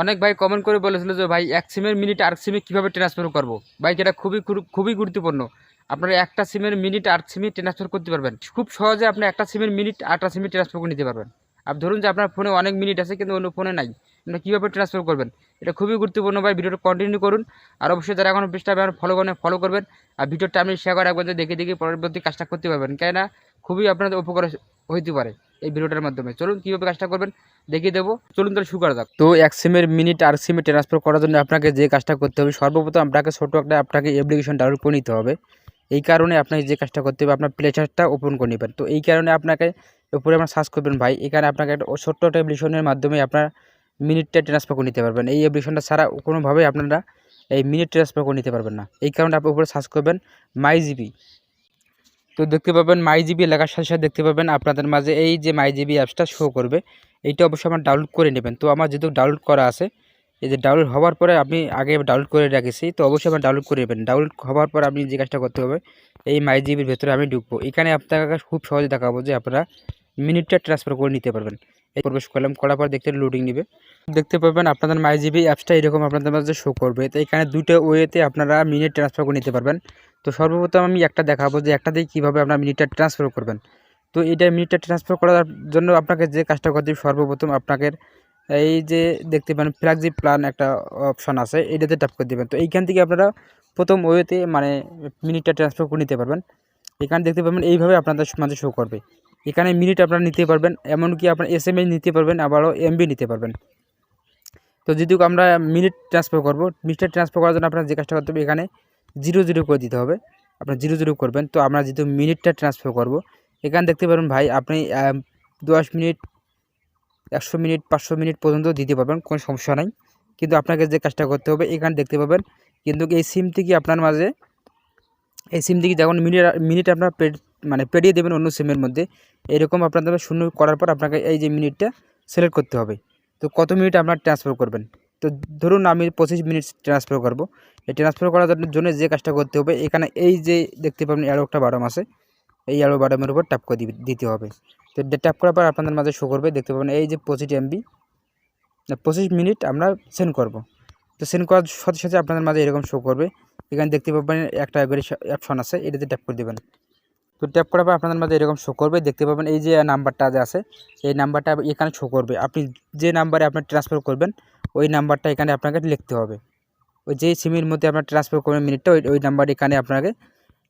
অনেক ভাই কমেন্ট করে বলেছিল যে, ভাই, এক সিমের মিনিট আর সিমে কীভাবে ট্রান্সফার করব? ভাই, এটা খুবই খুবই গুরুত্বপূর্ণ। আপনারা একটা সিমের মিনিট আর সিমে ট্রান্সফার করতে পারবেন। খুব সহজে আপনি একটা সিমের মিনিট আটটা সিমে ট্রান্সফার করে নিতে পারবেন। আর ধরুন যে, আপনার ফোনে অনেক মিনিট আছে, কিন্তু অন্য ফোনে নাই। আপনি কীভাবে ট্রান্সফার করবেন? এটা খুবই গুরুত্বপূর্ণ ভাই ভিডিওটা কন্টিনিউ করুন। আর অবশ্যই যারা এখন পেজটা ফলো করেন ফলো করবেন। আর ভিডিওটা আপনি শেয়ার করে রাখবেন দেখে দেখে পরবর্তী কাজটা করতে পারবেন। কেননা, খুবই আপনাদের উপকার হইতে পারে। এই ভিডিওটার মাধ্যমে। চলুন কীভাবে কাজটা করবেন দেখিয়ে দেবো। চলুন তাহলে শুরু করা তো এক সিমের মিনিট আর সিমে ট্রান্সফার করার জন্য আপনাকে যে কাজটা করতে হবে, সর্বপ্রথম আপনাকে ছোটো একটা আপনাকে অ্যাপ্লিকেশন ডাউনলোড করে নিতে হবে। এই কারণে আপনাকে যে কাজটা করতে হবে, আপনার প্লে স্টোরটা ওপেন করে নেবেন। তো এই কারণে আপনাকে উপরে আপনার সার্চ করবেন ভাই। এখানে আপনাকে একটা ছোট্ট একটা অ্যাপ্লিকেশনের মাধ্যমে আপনার মিনিটটা ট্রান্সফার করে নিতে পারবেন। এই অ্যাপ্লিকেশনটা ছাড়া কোনোভাবেই আপনারা এই মিনিট ট্রান্সফার করে নিতে পারবেন না। এই কারণে আপনি উপরে সার্চ করবেন মাই জিবি তো দেখতে পাবেন মাই জিবি লেখার সাথে সাথে দেখতে পাবেন আপনাদের মাঝে এই যে মাই জিবি অ্যাপসটা শো করবে, এইটা অবশ্যই আমার ডাউনলোড করে নেবেন। তো আমার যেহেতু ডাউনলোড করা আছে, এই যে ডাউনলোড হওয়ার পরে আপনি আগে ডাউনলোড করে রেখেছি, তো অবশ্যই আমার ডাউনলোড করে নেবেন। ডাউনলোড হওয়ার পর আপনি যে কাজটা করতে হবে, এই মাই জিবির ভেতরে আমি ঢুকবো। এখানে আপনাকে খুব সহজে দেখাবো যে আপনারা মিনিটটা ট্রান্সফার করে নিতে পারবেন। প্রবেশ করলাম করার পর দেখতে লোডিং নেবে। দেখতে পাবেন আপনাদের মাই জিবি অ্যাপসটা এরকম আপনাদের মাঝে শো করবে। তো এখানে দুটো ওয়েতে আপনারা মিনিট ট্রান্সফার করে নিতে পারবেন। তো সর্বপ্রথম আমি একটা দেখাবো যে একটা দিয়ে কীভাবে আপনার মিনিটটা ট্রান্সফার করবেন। তো এটা মিনিটটা ট্রান্সফার করার জন্য আপনাকে যে কাজটা করতে সর্বপ্রথম আপনাকে এই যে দেখতে পারেন ফ্ল্যাগজি প্ল্যান একটা অপশান আছে, এটাতে ট্যাপ করে দেবেন। তো এইখান থেকে আপনারা প্রথম ওয়েতে মানে মিনিটটা ট্রান্সফার করে নিতে পারবেন। এখানে দেখতে পাবেন এইভাবে আপনাদের মাঝে শো করবে। এখানে মিনিট আপনারা নিতে পারবেন, এমনকি আপনার এস এম নিতে পারবেন, আবারও এমবি নিতে পারবেন। তো যদি আমরা মিনিট ট্রান্সফার করব মিনিটটা ট্রান্সফার করার জন্য আপনার যে কাজটা করতে হবে, এখানে জিরো জিরো করে দিতে হবে। আপনার জিরো জিরো করবেন, তো আমরা যেহেতু মিনিটটা ট্রান্সফার করব, এখানে দেখতে পারবেন ভাই, আপনি দশ মিনিট একশো মিনিট পাঁচশো মিনিট পর্যন্ত দিতে পারবেন, কোনো সমস্যা নাই। কিন্তু আপনাকে যে কাজটা করতে হবে, এখানে দেখতে পাবেন, কিন্তু এই সিম থেকে আপনার মাঝে, এই সিম থেকে যখন মিনিট মিনিট আপনার মানে পেরিয়ে দেবেন অন্য সিমের মধ্যে। এরকম আপনাদের শূন্য করার পর আপনাকে এই যে মিনিটটা সিলেক্ট করতে হবে। তো কত মিনিট আপনার ট্রান্সফার করবেন? তো ধরুন আমি পঁচিশ মিনিট ট্রান্সফার করব। এই ট্রান্সফার করার জন্য- যে কাজটা করতে হবে, এখানে এই যে দেখতে পাবেন অ্যারো একটা বাটম আছে। এই অ্যারো বাটমের উপর ট্যাপ করে দিতে হবে। তো ট্যাপ করার পর আপনাদের মাঝে শো করবে, দেখতে পাবেন এই যে পঁচিশ এমবি পঁচিশ মিনিট আমরা সেন্ড করব। তো সেন্ড করার সাথে সাথে আপনাদের মাঝে এরকম শো করবে। এখানে দেখতে পাবেন একটা অপশন আছে, এটাতে ট্যাপ করে দেবেন। তো ট্যাপ করার পর আপনাদের মাঝে এরকম শো করবে, দেখতে পাবেন এই যে নাম্বারটা যে আছে, এই নাম্বারটা এখানে শো করবে। আপনি যে নাম্বারে আপনার ট্রান্সফার করবেন, ওই নাম্বারটা এখানে আপনাকে লিখতে হবে। ওই যে সিমের মধ্যে আপনার ট্রান্সফার করবেন মিনিটটা ওই ওই নাম্বার এখানে আপনাকে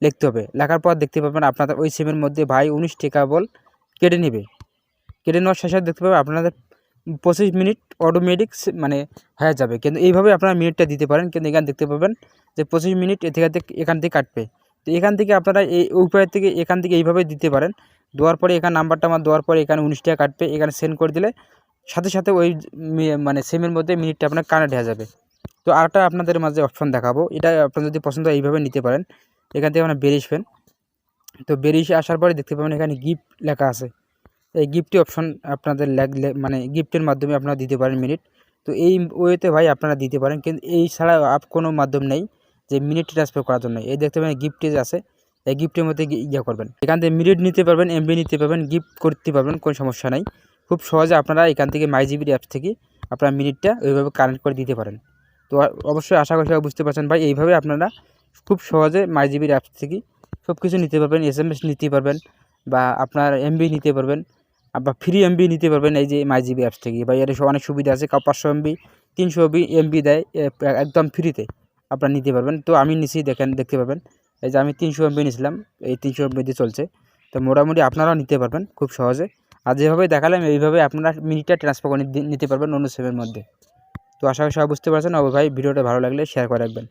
লিখতে হবে। লেখার পর দেখতে পাবেন আপনাদের ওই সিমের মধ্যে, ভাই, উনিশ টাকা বল, কেটে নেবে। কেটে নেওয়ার শেষে দেখতে পাবেন আপনাদের পঁচিশ মিনিট অটোমেটিক মানে হয়ে যাবে। কিন্তু এইভাবে আপনারা মিনিটটা দিতে পারেন। কিন্তু এখানে দেখতে পাবেন যে পঁচিশ মিনিট এ থেকে থেকে- এখান থেকে কাটবে। তো এখান থেকে আপনারা এই উপায় থেকে এখান থেকে এইভাবে দিতে পারেন। দেওয়ার পরে এখানে নাম্বারটা আমার দেওয়ার পরে এখানে উনিশ টাকা কাটবে। এখানে সেন্ড করে দিলে সাথে সাথে ওই মানে সেমের মধ্যে মিনিটটা আপনার কানেক্ট হয়ে যাবে। তো আরেকটা আপনাদের মাঝে অপশন দেখাবো। এটা আপনার যদি পছন্দ হয় এইভাবে নিতে পারেন। এখান থেকে আপনার বেরিয়ে আসবেন। তো বেরিয়ে আসার পরে দেখতে পাবেন এখানে গিফট লেখা আছে। এই গিফটটি অপশন আপনাদের মানে গিফটের মাধ্যমে আপনারা দিতে পারেন মিনিট তো এই ওয়েতে ভাই আপনারা দিতে পারেন। কিন্তু এই ছাড়া আপ কোনো মাধ্যম নেই। যে মিনিট ট্রান্সফার করার জন্য। এই দেখতে পাবেন গিফটে যে আছে, এই গিফটের মধ্যে ইয়ে করবেন। এখান থেকে মিনিট নিতে পারবেন এমবি নিতে পারবেন গিফট করতে পারবেন, কোনো সমস্যা নাই। খুব সহজে আপনারা এখান থেকে মাই জিবির অ্যাপস থেকে আপনারা মিনিটটা ওইভাবে কানেক্ট করে দিতে পারেন। তো অবশ্যই আশা করি বুঝতে পারছেন। ভাই, এইভাবে আপনারা খুব সহজে মাই জিবির অ্যাপস থেকে সব কিছু নিতে পারবেন এস এম এস নিতে পারবেন, বা আপনার এমবি নিতে পারবেন, বা ফ্রি এমবি নিতে পারবেন এই যে মাই জিবি অ্যাপস থেকে। বা এর অনেক সুবিধা আছে। পাঁচশো এমবি তিনশো এমবি দেয় একদম ফ্রিতে আপনারা নিতে পারবেন। তো আমি নিচেই দেখেন, দেখতে পাবেন এই যে আমি তিনশো এমবি নিয়েছিলাম, এই তিনশো এমবি দিয়ে চলছে। তো মোটামুটি আপনারাও নিতে পারবেন খুব সহজে। আর যেভাবে দেখালাম, এইভাবে আপনারা মিনিটটা ট্রান্সফার করে নিতে পারবেন অন্য সিমের মধ্যে। তো আশা করি সবাই বুঝতে পারছেন। অবশ্যই ভাই, ভিডিওটা ভালো লাগলে শেয়ার করে রাখবেন।